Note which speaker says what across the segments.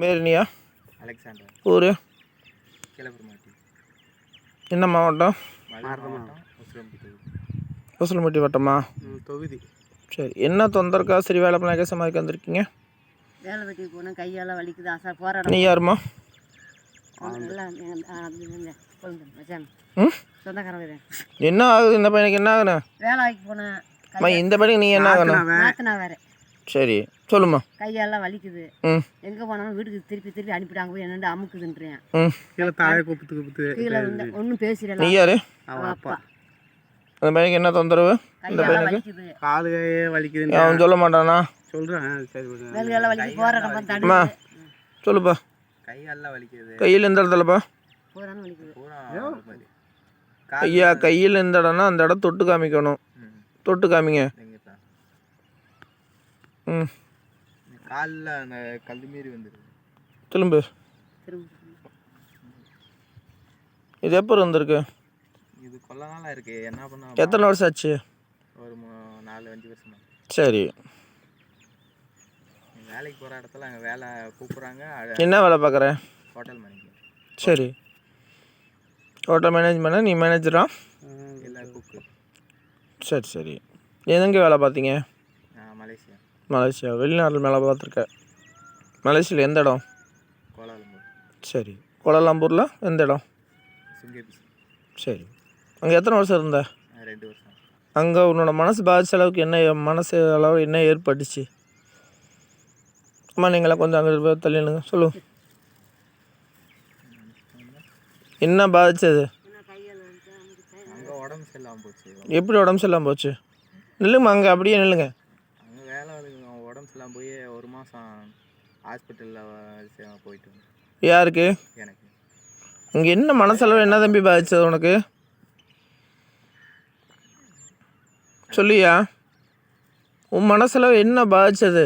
Speaker 1: மேரினியா?
Speaker 2: Alexander.
Speaker 1: ஊர்? என்ன மாவட்டம்?
Speaker 2: மதுரை மாவட்டம் உசிலம்பட்டி.
Speaker 1: வட்டமா?
Speaker 2: தொகுதி.
Speaker 1: சரி என்ன தொந்தரக்கா? சரி வேலை பண்ண சமாதிக்கு வந்திருக்கீங்க?
Speaker 3: வேலை வெட்டி போனேன் கையெல்லாம் வலிக்குது ஆசா போராட
Speaker 1: நீ யாருமா என்ன ஆகுது? இந்த பையனுக்கு என்ன ஆகுது?
Speaker 3: வேலைக்கு போனேன்
Speaker 1: அம்மா இந்த பையனுக்கு நீ என்ன ஆகணும்
Speaker 3: வேற.
Speaker 1: சரி சொல்லுமா
Speaker 3: கையெல்லாம் வலிக்குது.
Speaker 1: ம்.
Speaker 3: எங்கே போனாலும் வீட்டுக்கு திருப்பி திருப்பி அனுப்பிட்டாங்க போய் என்னண்டு அமுக்குதுன்றேன்.
Speaker 2: கீழே தாழை கூப்பிட்டு கூப்பிட்டு
Speaker 3: கீழே வந்து ஒன்றும்
Speaker 1: நீ
Speaker 3: பேசிடல
Speaker 1: யாரு
Speaker 2: அப்பா.
Speaker 1: அந்த பையனுக்கு என்ன தொந்தரவு?
Speaker 3: கையெல்லாம் வலிக்குது.
Speaker 2: காலு கையே வலிக்குதுன்னு
Speaker 1: அவன் சொல்ல மாட்டானா?
Speaker 2: சரி
Speaker 3: வலிக்குது தடுக்குது
Speaker 1: சொல்லுப்பா.
Speaker 2: கையெல்லாம் வலிக்குது.
Speaker 1: கையில் எந்த இடத்துலப்பா
Speaker 3: போராட்டம் வலிக்குது.
Speaker 2: பூரா மாதிரி.
Speaker 1: ஐயா கையில் எந்த இடம்னா அந்த இடம் தொட்டு காமிக்கணும். தொட்டு காமிங்க.
Speaker 2: காலில் அந்த கல் மாரி வந்துடுது
Speaker 1: திரும்ப. இது எப்போ இருந்திருக்கு?
Speaker 2: இது கொல்ல நாளாக இருக்கு. என்ன பண்ண
Speaker 1: எத்தனை வருஷம் ஆச்சு?
Speaker 2: ஒரு நாலு அஞ்சு வருஷமா.
Speaker 1: சரி.
Speaker 2: வேலைக்கு போகிற இடத்துல அங்கே வேலை கூப்பிட்றாங்க.
Speaker 1: என்ன வேலை பார்க்குற?
Speaker 2: ஹோட்டல் மேனேஜர்
Speaker 1: சரி. ஹோட்டல் மேனேஜ்மெண்ட்டா நீ மேனேஜரா?
Speaker 2: இல்லை குக்கு.
Speaker 1: சரி சரி. எங்கே வேலை பார்த்தீங்க?
Speaker 2: மலேசியா
Speaker 1: வெளிநாட்டில் மேலே பார்த்துருக்க. மலேசியாவில் எந்த இடம்? சரி. கோலாலம்பூரில் எந்த இடம்? சரி. அங்கே எத்தனை வருஷம் இருந்த?
Speaker 2: ரெண்டு வருஷம்.
Speaker 1: அங்கே உன்னோட மனசு பாதிச்ச அளவுக்கு என்ன மனசு அளவு என்ன ஏற்பட்டுச்சு? அம்மா நீங்களா கொஞ்சம் அங்கே தள்ளினுங்க சொல்லு. என்ன பாதிச்சது?
Speaker 2: அங்கே உடம்பு சரியில்லாமல் போச்சு.
Speaker 1: எப்படி உடம்பு சரியில்லாம போச்சு? நில்லுங்கம்மா அங்கே அப்படியே நில்லுங்க.
Speaker 2: சரியில்லாமல் போய் ஒரு மாதம் ஹாஸ்பிட்டலில் போயிட்டு
Speaker 1: யாருக்கு?
Speaker 2: எனக்கு.
Speaker 1: அங்கே என்ன மனசளவு என்ன தம்பி பாதிச்சது உனக்கு? சொல்லியா? உன் மனசளவு என்ன பாதிச்சது?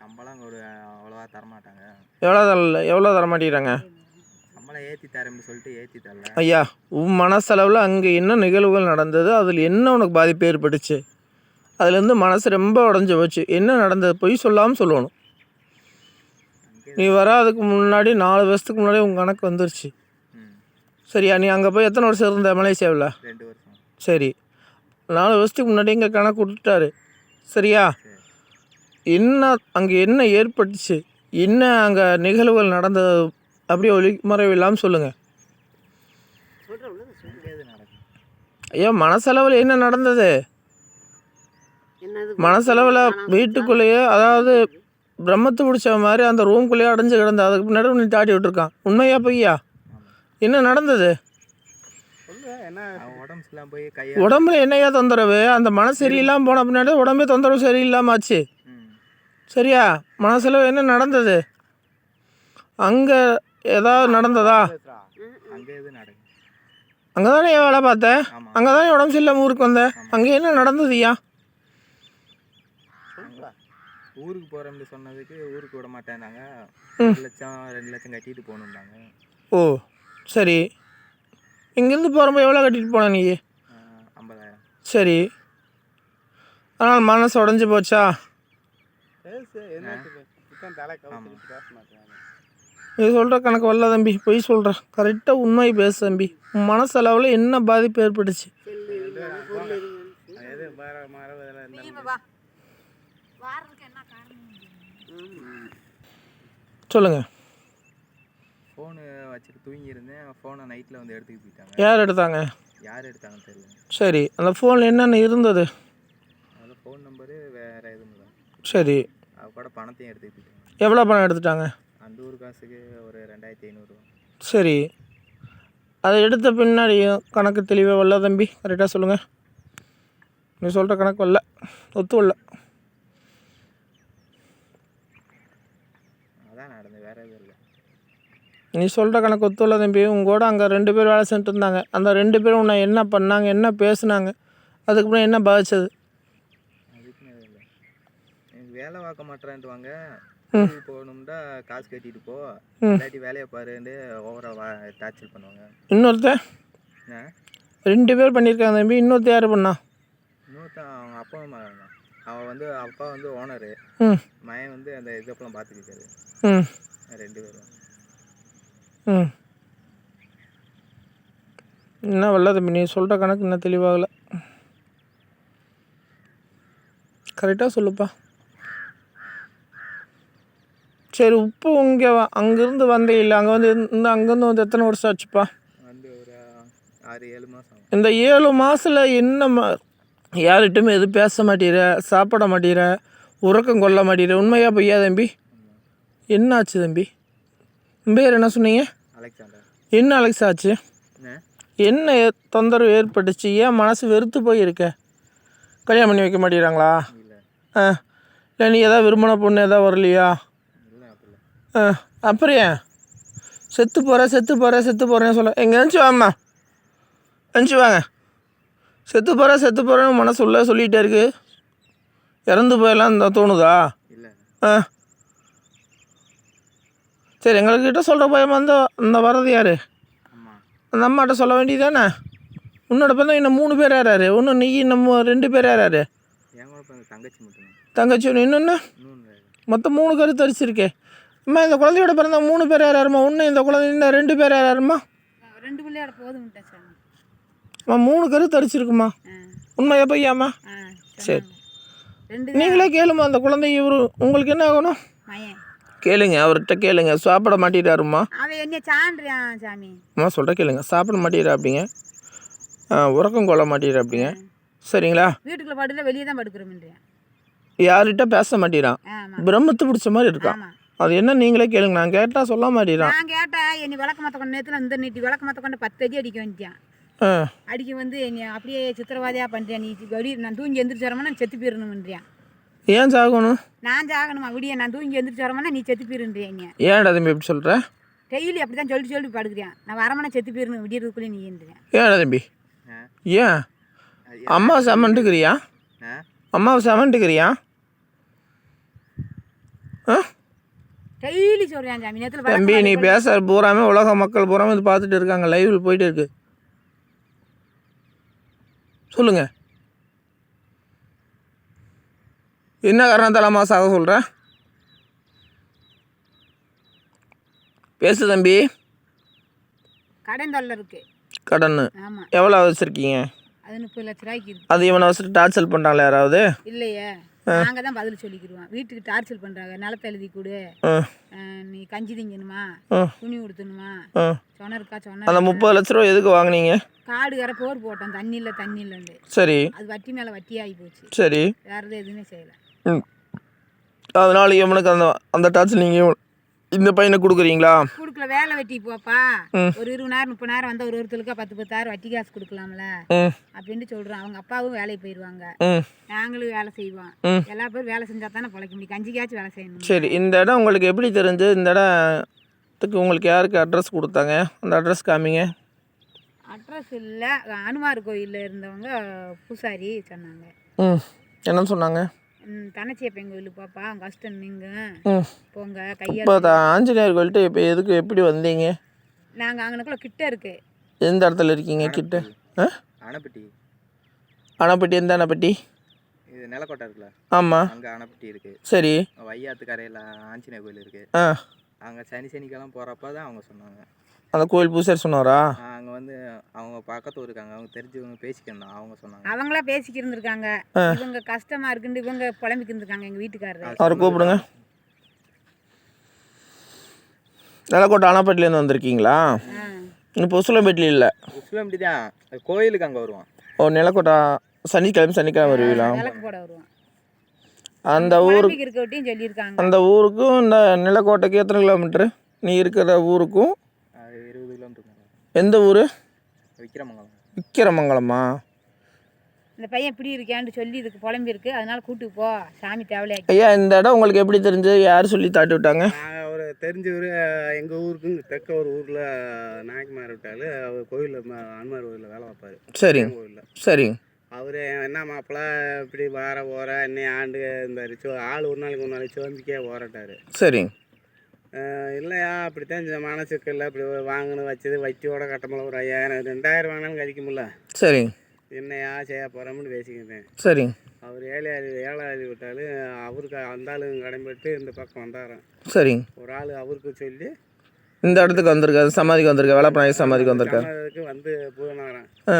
Speaker 2: சம்பளம் ஒரு அவ்வளோவா தரமாட்டாங்க.
Speaker 1: எவ்வளோ தரல எவ்வளோ தர மாட்டேங்கிறாங்க
Speaker 2: சம்பளம் ஏற்றி தரேன்னு சொல்லிட்டு ஏற்றி தரல.
Speaker 1: ஐயா உன் மனசளவில் அங்கே என்ன நிகழ்வுகள் நடந்தது அதில் என்ன உனக்கு பாதிப்பு ஏற்பட்டுச்சு? அதுலேருந்து மனசு ரொம்ப உடஞ்சி போச்சு. என்ன நடந்தது? பொய் சொல்லாமல் சொல்லணும். நீ வராதுக்கு முன்னாடி நாலு வருஷத்துக்கு முன்னாடி உன் கணக்கு வந்துருச்சு. சரியா? நீ அங்கே போய் எத்தனை வருஷம் இருந்த? மலேசியாவில்? சரி. நாலு வருஷத்துக்கு முன்னாடி இங்கே கணக்கு விட்டுட்டாரு சரியா?
Speaker 2: சரி.
Speaker 1: என்ன அங்கே என்ன ஏற்பட்டுச்சு? என்ன அங்கே நிகழ்வுகள் நடந்தது? அப்படியே ஒளிமறைவு இல்லாமல் சொல்லுங்கள் ஐயா மனசளவில் என்ன நடந்தது? மனசளவில் வீட்டுக்குள்ளேயே அதாவது பிரம்மத்து பிடிச்ச மாதிரி அந்த ரூம்குள்ளேயே அடைஞ்சு கிடந்த அதுக்கு பின்னாடி நீ தாட்டி விட்டுருக்கான். உண்மையா பொய்யா? என்ன நடந்தது?
Speaker 2: என்ன உடம்பு சரியில்லாமல் போய் கையை
Speaker 1: உடம்புல என்னையா தொந்தரவு? அந்த மனசு சரியில்லாமல் போன பின்னாடி உடம்பே தொந்தரவு சரியில்லாம ஆச்சு சரியா? மனசளவு என்ன நடந்தது? அங்கே ஏதாவது நடந்ததா?
Speaker 2: அங்கே
Speaker 1: தானே வேலை பார்த்தேன் அங்கே தானே உடம்பு சரியில்லாமல் ஊருக்கு வந்தேன் அங்கே என்ன நடந்ததுயா
Speaker 2: ஊருக்கு போகிறோம்னு சொன்னதுக்கு ஊருக்கு விட மாட்டேன்னாங்க. ரெண்டு லட்சம் ரெண்டு லட்சம் கட்டிட்டு போகணுன்னாங்க
Speaker 1: ஓ சரி. இங்கேருந்து போகிறப்ப எவ்வளோ கட்டிட்டு போன நீ?
Speaker 2: ஐம்பதாயிரம்.
Speaker 1: சரி. ஆனால் மனசு உடஞ்சி போச்சா? நீ சொல்கிற கணக்கு வரல தம்பி. பொய் சொல்கிற கரெக்டாக உண்மை பேசு தம்பி. உன் மனசளவில் என்ன பாதிப்பு ஏற்பட்டுச்சு
Speaker 3: செல்லு இல்லைங்க, பொருள் இல்லைங்க.
Speaker 2: எது மர மரம் இதெல்லாம் இருந்தா-
Speaker 1: சொல்லுங்கள்
Speaker 2: ஃபோனு வச்சுட்டு தூங்கி இருந்தேன் ஃபோனை நைட்டில் வந்து எடுத்துக்கிட்டு போயிட்டாங்க.
Speaker 1: யார் எடுத்தாங்க?
Speaker 2: யார் எடுத்தாங்கன்னு தெரியல.
Speaker 1: சரி அந்த ஃபோனில் என்னென்ன இருந்தது?
Speaker 2: அதில் ஃபோன் நம்பரு வேறு எதுவும் இல்லை.
Speaker 1: சரி.
Speaker 2: அது கூட பணத்தையும் எடுத்துக்கிட்டு போயிட்டாங்க.
Speaker 1: எவ்வளோ பணம் எடுத்துட்டாங்க?
Speaker 2: அந்த ஊர் காசுக்கு ஒரு ரெண்டாயிரத்தி ஐநூறுரூவா
Speaker 1: சரி. அதை எடுத்த பின்னாடி கணக்கு தெளிவாக வரல தம்பி. கரெக்டாக சொல்லுங்கள் நீ சொல்கிற கணக்கு வரல. ஒத்து வரல
Speaker 2: அதான் நடந்தது வேறு எதுவும் இல்லை
Speaker 1: நீ சொல்கிற கணக்கு ஒத்து வரல தம்பி. உங்க கூட அங்கே ரெண்டு பேர் வேலை செஞ்சுட்டு இருந்தாங்க அந்த ரெண்டு பேரும் உன்னை என்ன பண்ணாங்க என்ன பேசுனாங்க அதுக்கப்புறம் என்ன பாதிச்சது?
Speaker 2: வேலை பார்க்க மாட்டேறான்ட்டுவாங்க. போகணும்னா காசு கட்டிட்டு போ. இல்லாட்டி வேலையை பாருன்னு ஓவராக டார்ச்சர் பண்ணுவாங்க.
Speaker 1: இன்னொருத்தன்
Speaker 2: ஆ?
Speaker 1: ரெண்டு பேர் பண்ணியிருக்காங்க தம்பி. இன்னொருத்தர் யார் பண்ணா?
Speaker 2: இன்னொருத்தன் அவங்க அப்பா அம்மா அவன் வந்து அப்பா வந்து ஓனரு மயன் வந்து அந்த இதப்பெல்லாம் பார்த்துக்கிட்டாரு
Speaker 1: ம்.
Speaker 2: ரெண்டு பேரும்.
Speaker 1: என்ன வரல தம்பி நீ சொல்கிற கணக்கு இன்னும் தெளிவாகலை. கரெக்டாக சொல்லுப்பா. சரி உப்பு இங்கே அங்கேருந்து வந்தே இல்லை அங்கே வந்து இந்த அங்கேருந்து வந்து எத்தனை வருஷம் ஆச்சுப்பா? இந்த ஏழு மாதத்தில் என்ன மா யார்கிட்டையுமே எதுவும் பேச மாட்டேற சாப்பிட மாட்டேற உறக்கம் கொள்ள மாட்டேற உண்மையா பொய்யா தம்பி? என்ன ஆச்சு தம்பி? பேர் என்ன சொன்னீங்க?
Speaker 2: அலெக்சாண்டர்.
Speaker 1: என்ன அலெக்ஸ் ஆச்சு?
Speaker 2: என்ன?
Speaker 1: தொந்தரவு ஏற்பட்டுச்சு? ஏன் மனசு வெறுத்து போயிருக்க? கல்யாணம் பண்ணி வைக்க மாட்டேங்கிறாங்களா? ஆ. இல்லை நீ எதாவது விரும்பின பொண்ணு எதாவது வரலையா? ஆ. அப்புறம் ஏன்? செத்து போகிற செத்து போகிற செத்து போகிறேன்னு சொல்ல. எங்கே எழுந்துச்சு வாம்மா. எழுந்துச்சு வாங்க. செத்து போகிற செத்து போகிறேன்னு மனசு உள்ள சொல்லிகிட்டே இருக்கு. இறந்து போயெல்லாம் தோணுதா? ஆ. சரி எங்கள்கிட்ட சொல்கிற பயமா அந்த அந்த வர்றது யார்? அந்த அம்மாட்ட சொல்ல வேண்டியதானே? உன்னோட பிறந்த இன்னும் மூணு பேர் யாராரு இன்னும் நீ நம்ம ரெண்டு பேர் யாராரு
Speaker 2: தங்கச்சி
Speaker 1: ஒன்று இன்னொன்று மொத்தம் மூணு கருத்து அரிச்சிருக்கே. அம்மா இந்த குழந்தையோட பிறந்த மூணு பேர் யாராருமா ஒன்று இந்த குழந்தை இந்த ரெண்டு பேர் யாராருமா அம்மா மூணு கருத்து அரிச்சிருக்குமா?
Speaker 3: ஆ
Speaker 1: உண்மையா பொய்யாம்மா
Speaker 3: ஆ
Speaker 1: சரி. நீங்களே கேளுமா அந்த குழந்தை இவரு உங்களுக்கு என்ன ஆகணும்? கேளுங்க அவர்கிட்ட கேளுங்க. சாப்பிட மாட்டேறாருமா
Speaker 3: அவன் என்ன சான்றியான் சாமி.
Speaker 1: அம்மா சொல்கிற கேளுங்க. சாப்பிட மாட்டேறா அப்படிங்க உறக்கம் கொள்ள மாட்டேறா அப்படிங்க சரிங்களா?
Speaker 3: வீட்டுக்குள்ள படுல வெளியே தான் படுக்கிறோம்ன்றியான்
Speaker 1: யார்கிட்ட பேச மாட்டேறான். பிரம்மத்து பிடிச்ச மாதிரி இருக்கான். அது என்ன நீங்களே கேளுங்க. நான் கேட்டால் சொல்ல மாட்டேறான்.
Speaker 3: நான் கேட்டேன் என்னை விளக்க மத்த கொண்டு நேரத்தில் இந்த நீட்டி விளக்க மத்த கொண்டு பத்து அடி அடிக்க
Speaker 1: ஆ.
Speaker 3: அடிக்க வந்து என்னை அப்படியே சித்திரவாதியாக பண்ணுறேன் நீ? விடிய நான் தூங்கி எந்திரிச்சு வரமானா நான் செத்து போயிடணும்ன்றியான்.
Speaker 1: ஏன் சாகணும்?
Speaker 3: நான் சாகணுமா? விடிய நான் தூங்கி எந்திரிச்சு வரமானா நீ செத்து போயிருன்றீங்க
Speaker 1: ஏன்டா தம்பி இப்படி சொல்கிற
Speaker 3: டெய்லி அப்படி தான் சொல்லி சொல்லி படுக்கிறேன் நான் வரமானா செத்து போயிடணும் விடியறதுக்குள்ளே நீ ஏந்துறேன்
Speaker 1: ஏன்டா தம்பி? ஏன்? அம்மா செமன்ட்டுக்கிறியா அம்மாவை செமன்ட்டுக்கிறியா ஆ?
Speaker 3: டெய்லி சொல்கிறேன் சாமி? நேரத்தில்
Speaker 1: தம்பி நீ பேச பூராமே உலக மக்கள் பூராமே இது பார்த்துட்டு இருக்காங்க. லைவில் போயிட்டு இருக்கு. சொல்லுங்க. என்ன காரணத்தால் அம்மா சாக சொல்கிற பேசு தம்பி.
Speaker 3: கடன் தொல்லை இருக்குது
Speaker 1: கடன்.
Speaker 3: ஆமாம்
Speaker 1: எவ்வளோ வச்சுருக்கீங்க
Speaker 3: அது முப்பது லட்ச ரூபாய்க்கு இருக்கு.
Speaker 1: அது இவனை வச்சுட்டு டார்ச்சல் பண்ணுறாங்களா யாராவது?
Speaker 3: இல்லையே. நாங்கள் தான் பதில் சொல்லிக்கிடுவோம் வீட்டுக்கு டார்ச்சல் பண்ணுறாங்க நிலத்தை எழுதி கொடு. அஹ் நீ கஞ்சி திங்கணுமா? துணி உடுத்தணுமா?
Speaker 1: ஆ.
Speaker 3: சொன்ன இருக்கா
Speaker 1: அந்த முப்பது லட்ச ரூபா எதுக்கு வாங்குனீங்க?
Speaker 3: காடு கரை போர் போட்டோம். தண்ணி இல்லை தண்ணி இல்லைண்டு
Speaker 1: சரி.
Speaker 3: அது வட்டி மேலே வட்டி ஆகி போச்சு.
Speaker 1: சரி.
Speaker 3: வேறு எதுவும் எதுவுமே செய்யலை.
Speaker 1: அதனால இவனுக்கு அந்த அந்த டார்ச்சல் நீங்கள் இந்த பையனை கொடுக்குறீங்களா?
Speaker 3: கொடுக்கல வேலை வெட்டி போப்பா. ஒரு இருபதாயிரம் முப்பதாயிரம் வந்தால் ஒரு ஒருத்தருக்கு பத்து பத்தாயிரம் வட்டி காசு கொடுக்கலாம்ல?
Speaker 1: ம்.
Speaker 3: அப்படின்ட்டு சொல்கிறோம் அவங்க அப்பாவும் வேலைக்கு போயிடுவாங்க நாங்களும் வேலை செய்வோம். எல்லா பேரும் வேலை செஞ்சால் தானே பிழைக்க முடியும். கஞ்சிக்காச்சும் வேலை செய்யணும்
Speaker 1: சரி இந்த இடம் உங்களுக்கு எப்படி தெரிஞ்சு? இந்த இடத்துக்கு உங்களுக்கு யாருக்கு அட்ரஸ் கொடுத்தாங்க? அந்த அட்ரஸ் காமிங்க.
Speaker 3: அட்ரஸ் இல்லை. அனுமார் கோயிலில் இருந்தவங்க பூசாரி சொன்னாங்க.
Speaker 1: ம். என்ன சொன்னாங்க?
Speaker 3: தனச்சியப்பன் கோயிலுக்கு பாப்பா? அவங்க கஷ்டம் நீங்க?
Speaker 1: ம்.
Speaker 3: போங்க கையால்
Speaker 1: ஆஞ்சநேயர் கோயில்கிட்ட இப்போ எதுக்கு எப்படி வந்தீங்க?
Speaker 3: நாங்கள் அங்கனக்குள்ள கிட்ட இருக்கு.
Speaker 1: எந்த இடத்துல இருக்கீங்க கிட்ட? ஆ?
Speaker 2: அணைப்பட்டி.
Speaker 1: அணைப்பட்டி எந்த அணைப்பட்டி?
Speaker 2: இது நிலக்கோட்டை இருக்குல்ல?
Speaker 1: ஆமாம்
Speaker 2: அங்கே அணைப்பட்டி இருக்குது
Speaker 1: சரி.
Speaker 2: வையாத்து கரையில் ஆஞ்சநேயர் கோயில் இருக்குது
Speaker 1: ஆ.
Speaker 2: அங்கே சனி சனிக்கெல்லாம் போகிறப்ப தான் அவங்க சொன்னாங்க.
Speaker 1: அந்த கோயில் பூசாரி சொன்னாரா?
Speaker 2: அங்கே வந்து அவங்க பக்கத்து இருக்காங்க. அவங்க தெரிஞ்சவங்க பேசிக்கணும். அவங்க சொன்னாங்க.
Speaker 3: அவங்களா பேசிக்கி இருந்திருக்காங்க. இவங்க கஷ்டமா இருக்குன்னு இவங்க புலம்பிக்கு இருந்திருக்காங்க எங்க வீட்டுக்காரரு.
Speaker 1: அவரை கூப்பிடுங்க. நிலக்கோட்டை அணைப்பட்டிலேருந்து வந்திருக்கீங்களா. இப்போ உசுலம்பேட்டில் இல்லை.
Speaker 2: முஸ்லீம் தான் கோயிலுக்கு அங்கே வருவான்.
Speaker 1: ஓ நிலக்கோட்டை சனிக்கிழமை சனிக்கிழமை வருவீங்களா? அந்த ஊருக்கு அந்த ஊருக்கும் இந்த நிலக்கோட்டைக்கு எத்தனை கிலோமீட்ரு நீ இருக்கிற ஊருக்கும்
Speaker 2: கிலோமீட்டர்
Speaker 1: எந்த ஊர்?
Speaker 2: விக்கிரமங்கலம்.
Speaker 1: விக்கிரமங்கலமா?
Speaker 3: இந்த பையன் இப்படி இருக்கான்னு சொல்லி இதுக்கு புலம்பி இருக்கு அதனால கூட்டுக்கு போ. சாமி தேவலையாக்கி.
Speaker 1: ஐயா இந்த இடம் உங்களுக்கு எப்படி தெரிஞ்சு யார் சொல்லி தாட்டி விட்டாங்க?
Speaker 4: ஒரு தெரிஞ்சவர் எங்கள் ஊருக்கு தெற்க ஒரு ஊரில் நாயக்குமார் விட்டால் அவர் கோயிலில் அனுமார் கோயிலில் வேலை பார்ப்பார்.
Speaker 1: சரிங்க.
Speaker 4: கோயிலில்
Speaker 1: சரிங்க.
Speaker 4: அவர் என்ன மாப்பிள்ள இப்படி வார ஓர என்னை ஆண்டு இருந்தார் சோ ஆள் ஒரு நாளைக்கு ஒரு நாளைக்கு சோம்பிக்கே ஓரட்டார்.
Speaker 1: சரிங்க.
Speaker 4: இல்லையா? அப்படித்தான் இந்த மனசுக்கு இல்லை. இப்படி வாங்கணும் வச்சது வட்டியோட கட்டமில்ல ஒரு ஐயாயிரம். ரெண்டாயிரம் வாங்கினாலும் கழிக்க முடியல.
Speaker 1: சரிங்க
Speaker 4: என்னையா செய்ய போகிறோம்னு பேசிக்கிட்டேன்.
Speaker 1: சரிங்க
Speaker 4: அவர் ஏழையாளி ஏழாளி விட்டாலும் அவருக்கு அந்த ஆளுங்க கடன்பட்டு இந்த பக்கம் வந்தாராம்.
Speaker 1: சரிங்க
Speaker 4: ஒரு ஆள் அவருக்கு சொல்லி
Speaker 1: இந்த இடத்துக்கு வந்திருக்காரு சமாதிக்கு வந்திருக்காரு வேலைப்பநாயகி சமாதிக்கு வந்திருக்காரு.
Speaker 4: சமாதிக்கு வந்து
Speaker 1: ஆ,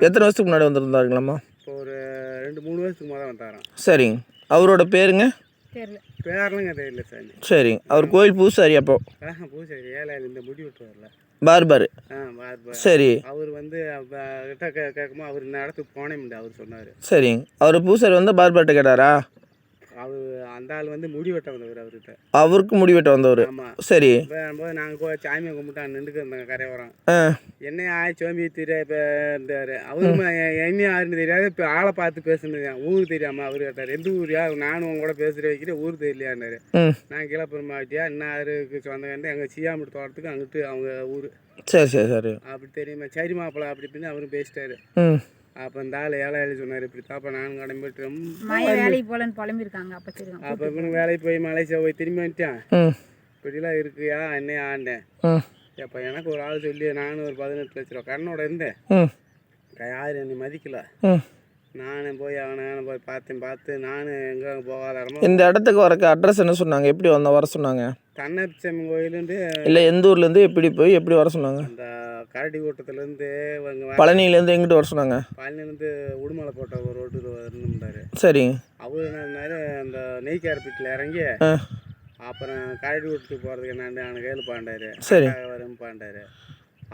Speaker 1: எத்தனை வருஷத்துக்கு முன்னாடி வந்திருந்தாருங்களாம்மா?
Speaker 4: இப்போ ஒரு ரெண்டு மூணு வருஷத்துக்கு முதல்ல வந்தாராம்.
Speaker 1: சரிங்க அவரோட பேருங்க?
Speaker 3: தெரியல
Speaker 4: பேர்லங்க தெரியல சாமி.
Speaker 1: சரிங்க அவர் கோயில் பூசாரி அப்போ.
Speaker 4: ஆஹா பூசாரி ஏழாளி இந்த முடி வெட்டுவார்ல
Speaker 1: பார்பர்.
Speaker 4: ஆ பார் பார்
Speaker 1: சரி.
Speaker 4: அவர் வந்து கிட்ட கே கேட்கும்போது அவர் இந்த இடத்துக்கு போனேன் அவர் சொன்னார்.
Speaker 1: சரிங்க அவர் பூசாரி வந்து பார்பர்கிட்ட கேட்டாரா?
Speaker 4: அவர் அந்த ஆள் வந்து முடி வெட்ட வந்தவர் அவர்கிட்ட.
Speaker 1: அவருக்கு முடிவெட்ட வந்தவர்?
Speaker 4: ஆமாம்
Speaker 1: சரி.
Speaker 4: போது நாங்கள் சாமியை கும்பிட்டா நின்றுக்கு இருந்தாங்க கரையோரம். என்ன ஆய் சோம்பி இருந்தார் அவரும் என்ன யாருன்னு தெரியாது. இப்போ ஆளை பார்த்து பேசுனது ஊர் தெரியாமல் அவர் கேட்டார். எந்த ஊரியா நானும் உங்க கூட பேசுகிற வைக்கிறேன் ஊர் தெரியலையான்னாரு. நான் கிளப்புறமாட்டியா என்ன யாருக்கு சொந்தக்காண்டு எங்கள் சியாமட்டு தோட்டத்துக்கு அங்கிட்டு அவங்க ஊர்.
Speaker 1: சரி சரி சரி.
Speaker 4: அப்படி தெரியுமா? சரி மாப்பிள அப்படி இப்படின்னு அவரும் பேசிட்டாரு. அப்போ இந்த ஆள் ஏழை ஏழை சொன்னார் இப்படி தாப்பா நானும்
Speaker 3: மய வேலைக்கு போகலன்னு புலம்பிருக்காங்க அப்போ சரி
Speaker 4: அப்போ இப்போ வேலைக்கு போய் மலேசியா போய் திரும்பி வந்துட்டான்.
Speaker 1: ம்.
Speaker 4: இப்படிலாம் இருக்குயா? என்னைய ஆண்டேன்.
Speaker 1: ம்.
Speaker 4: அப்போ எனக்கு ஒரு ஆள் சொல்லி நானும் ஒரு பதினெட்டு லட்ச ரூபா கடனோட இருந்தேன். யாரும் என்னை மதிக்கல.
Speaker 1: ம்.
Speaker 4: நானும் போய் அவனை போய் பார்த்தேன் பார்த்து நானும் எங்கே போகாத இடமா
Speaker 1: இந்த இடத்துக்கு வரக்கு அட்ரஸ் என்ன சொன்னாங்க? எப்படி வந்த வர சொன்னாங்க?
Speaker 4: தன்னப்பிச்சாமி கோயிலுண்டு
Speaker 1: இல்லை எந்த ஊர்லேருந்து எப்படி போய் எப்படி வர சொன்னாங்க?
Speaker 4: அந்த கரடி கூட்டத்துலேருந்து இவங்க
Speaker 1: பழனியிலேருந்து எங்கிட்டு வர சொன்னாங்க?
Speaker 4: பழனிலேருந்து உடுமலை போட்ட ஒரு ரோட்டுக்கு வரணும்ட்டாரு
Speaker 1: சரிங்க
Speaker 4: அவர் என்னன்னாரு அந்த நெய்க்காரப்பீட்டில் இறங்கி
Speaker 1: ஆ.
Speaker 4: அப்புறம் கரடி வீட்டுக்கு போகிறதுக்கு என்னாண்டு அவனை கையில் பாண்டாரு.
Speaker 1: சரி.
Speaker 4: வரும் பாண்டாரு.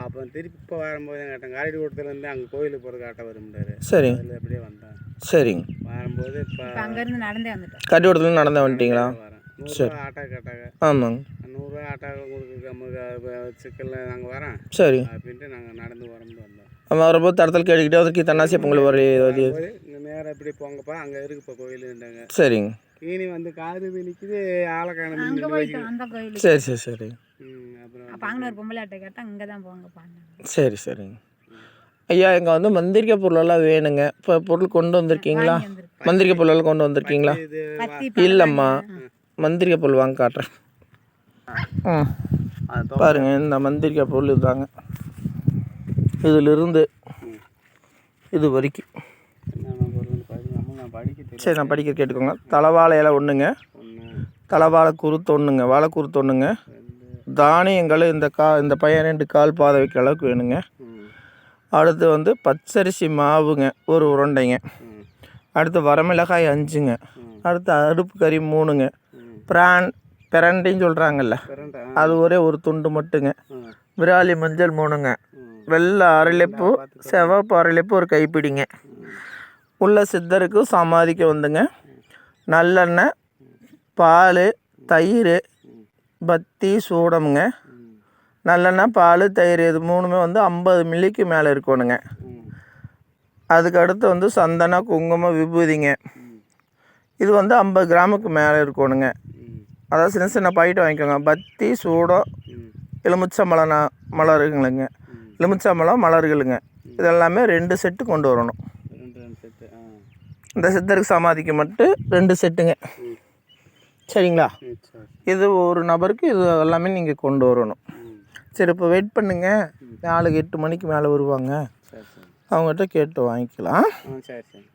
Speaker 4: அப்புறம் திருப்பி இப்போ வரும்போது கேட்டேன் கரடி கூட்டத்துலேருந்து அங்கே கோயிலுக்கு போகிறதுக்கு ஆட்ட வரும்ட்டாரு
Speaker 1: சரிங்க
Speaker 4: அதில் அப்படியே வந்தேன்.
Speaker 1: சரிங்க
Speaker 4: வரும்போது இப்போ
Speaker 3: அங்கேருந்து நடந்தே வந்துட்டோம்.
Speaker 1: கட்டியோடத்துல நடந்து வந்துட்டீங்களா?
Speaker 4: வரேன் நூறுரூவா ஆட்டோ கேட்டாங்க.
Speaker 1: ஆமாங்க.
Speaker 4: நூறுரூவா ஆட்டோ கொடுக்க நமக்கு சிக்கலில் நாங்கள் வரேன்
Speaker 1: சரி.
Speaker 4: அப்படின்ட்டு நாங்கள் நடந்து வரந்து வந்தோம்.
Speaker 1: அவன் வரப்போ தடத்தில் கேட்டுக்கிட்டே அதுக்கு தன்னாசிய பொங்கல் வர ஏதாவது
Speaker 4: இப்படி போங்கப்பா அங்கே இருக்குப்பா கோயிலுன்றாங்க
Speaker 1: சரிங்க.
Speaker 4: இனி வந்து காது
Speaker 3: அங்கே அந்த கோயிலுக்கு.
Speaker 1: சரி சரி சரி.
Speaker 4: அப்புறம்
Speaker 3: அப்போ அங்கே ஒரு பொம்பளையாட்ட கேட்டால் இங்கே தான் போங்கப்பான்னு
Speaker 1: சரி சரிங்க. ஐயா இங்கே வந்து மந்திரிக்க பொருளெல்லாம் வேணுங்க. இப்போ பொருள் கொண்டு வந்திருக்கீங்களா? மந்திரிக்க பொருளெல்லாம் கொண்டு வந்திருக்கீங்களா? இல்லைம்மா. மந்திரிக்க பொருள் வாங்க காட்டுறேன். பாருங்க இந்த மந்திரிக்க பொருள் இதுதாங்க. இதிலிருந்து இது வரைக்கும். சரி நான் படிக்க கேட்டுக்கோங்க. தலைவாழை இலை ஒன்றுங்க
Speaker 4: ஒன்று
Speaker 1: தலைவாழை குருத்து ஒன்றுங்க வாழை குருத்து ஒன்றுங்க தானியங்கள் இந்த கா இந்த பையன் ரெண்டு கால் பாதை வைக்கிற அளவுக்கு வேணுங்க. அடுத்து வந்து பச்சரிசி மாவுங்க ஒரு உருண்டைங்க. அடுத்து வரமிளகாய் அஞ்சுங்க. அடுத்து அடுப்பு கறி மூணுங்க. பிரான் பிரண்டைன்னு சொல்கிறாங்கல்ல அது ஒரே ஒரு துண்டு மட்டுங்க. விராலி மஞ்சள் மூணுங்க. வெள்ளை அரளிப்பூ சிவப்பு அரளிப்பூ ஒரு கைப்பிடிங்க. உள்ள சித்தருக்கு சமாதிக்கு வந்துங்க. நல்லெண்ணெய் பால் தயிர் பத்தி சூடமுங்க. நல்லெண்ணெய் பால் தயிர் இது மூணுமே வந்து ஐம்பது மில்லிக்கு மேலே இருக்கணுங்க.
Speaker 4: ம்.
Speaker 1: அதுக்கு அடுத்து வந்து சந்தனம் குங்குமம் விபூதிங்க. இது வந்து ஐம்பது கிராமுக்கு மேலே இருக்கணுங்க. அதாவது சின்ன சின்ன பாக்கெட் வாங்கிக்கோங்க. பத்தி சூடம் எலுமிச்சம்பழம் மலருங்களுங்க. எலுமிச்சம்பழம் மலர்களுங்க. இதெல்லாமே ரெண்டு செட்டு கொண்டு வரணும். இந்த சித்தருக்கு சமாதிக்கு மட்டும் ரெண்டு செட்டுங்க. சரிங்களா? இது ஒரு நபருக்கு இது எல்லாமே நீங்கள் கொண்டு வரணும். சரி இப்போ வெயிட் பண்ணுங்க. நாளைக்கு எட்டு மணிக்கு மேலே வருவாங்க. அவங்ககிட்ட கேட்டு வாங்கிக்கலாம்.
Speaker 4: சரி சரி.